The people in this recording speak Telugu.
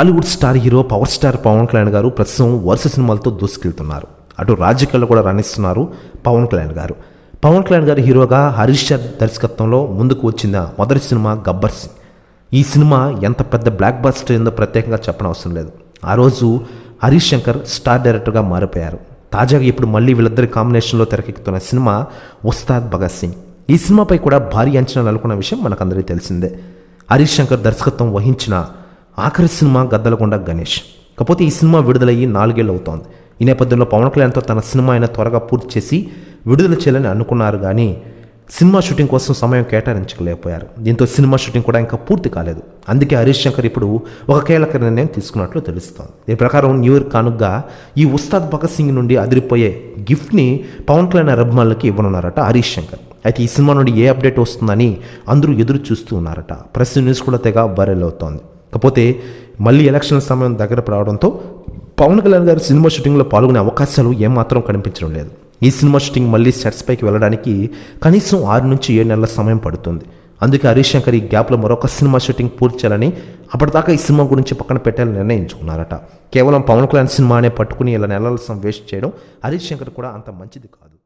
Tollywood star hero power star Pawan Kalyan గారు ప్రస్తుతం వరుస సినిమాలతో దూసుకెళ్తున్నారు. అటు రాజకీయాల్లో కూడా రాణిస్తున్నారు పవన్ కళ్యాణ్ గారు. పవన్ కళ్యాణ్ గారు హీరోగా హరీష్ శర్ దర్శకత్వంలో ముందుకు వచ్చిన మొదటి సినిమా గబ్బర్ సింగ్. ఈ సినిమా ఎంత పెద్ద బ్లాక్ బస్టర్ ఏందో ప్రత్యేకంగా చెప్పనవసరం లేదు. ఆ రోజు హరీష్ శంకర్ స్టార్ డైరెక్టర్గా మారిపోయారు. తాజాగా ఇప్పుడు మళ్ళీ వీళ్ళిద్దరి కాంబినేషన్లో తెరకెక్కుతున్న సినిమా ఉస్తాద్ భగత్ సింగ్. ఈ సినిమాపై కూడా భారీ అంచనాలు అనుకున్న విషయం మనకందరికీ తెలిసిందే. హరీష్ శంకర్ దర్శకత్వం వహించిన ఆఖరి సినిమా గద్దలకొండ గణేష్. కాకపోతే ఈ సినిమా విడుదలయ్యి నాలుగేళ్ళు అవుతోంది ఈ నేపథ్యంలో పవన్ కళ్యాణ్తో తన సినిమా అయినా త్వరగా పూర్తి చేసి విడుదల చేయాలని అనుకున్నారు కానీ సినిమా షూటింగ్ కోసం సమయం కేటాయించలేకపోయారు. దీంతో సినిమా షూటింగ్ కూడా ఇంకా పూర్తి కాలేదు. అందుకే హరీష్ శంకర్ ఇప్పుడు ఒక కీలక నిర్ణయం తీసుకున్నట్లు తెలుస్తోంది. దీని ప్రకారం న్యూ ఇయర్ కానుగ్గా ఈ ఉస్తాద్ భగత్ సింగ్ నుండి అదిరిపోయే గిఫ్ట్ని పవన్ కళ్యాణ్ అభిమానులకి ఇవ్వనున్నారట హరీష్ శంకర్. అయితే ఈ సినిమా నుండి ఏ అప్డేట్ వస్తుందని అందరూ ఎదురు చూస్తూ ఉన్నారట. ప్రెస్ న్యూస్ కూడా తెగ వైరల్ అవుతోంది. కాకపోతే మళ్ళీ ఎలక్షన్ సమయం దగ్గర రావడంతో పవన్ కళ్యాణ్ గారు సినిమా షూటింగ్లో పాల్గొనే అవకాశాలు ఏమాత్రం కనిపించడం లేదు. ఈ సినిమా షూటింగ్ మళ్ళీ సెట్స్ పైకి వెళ్ళడానికి కనీసం ఆరు నుంచి ఏడు నెలల సమయం పడుతుంది. అందుకే హరీష్ శంకర్ ఈ గ్యాప్లో మరొక సినిమా షూటింగ్ పూర్తి చేయాలని అప్పటిదాకా ఈ సినిమా గురించి పక్కన పెట్టాలని నిర్ణయించుకున్నారట. కేవలం పవన్ కళ్యాణ్ సినిమా అనే పట్టుకుని ఇలా నెలల వేస్ట్ చేయడం హరీష్ శంకర్ కూడా అంత మంచిది కాదు.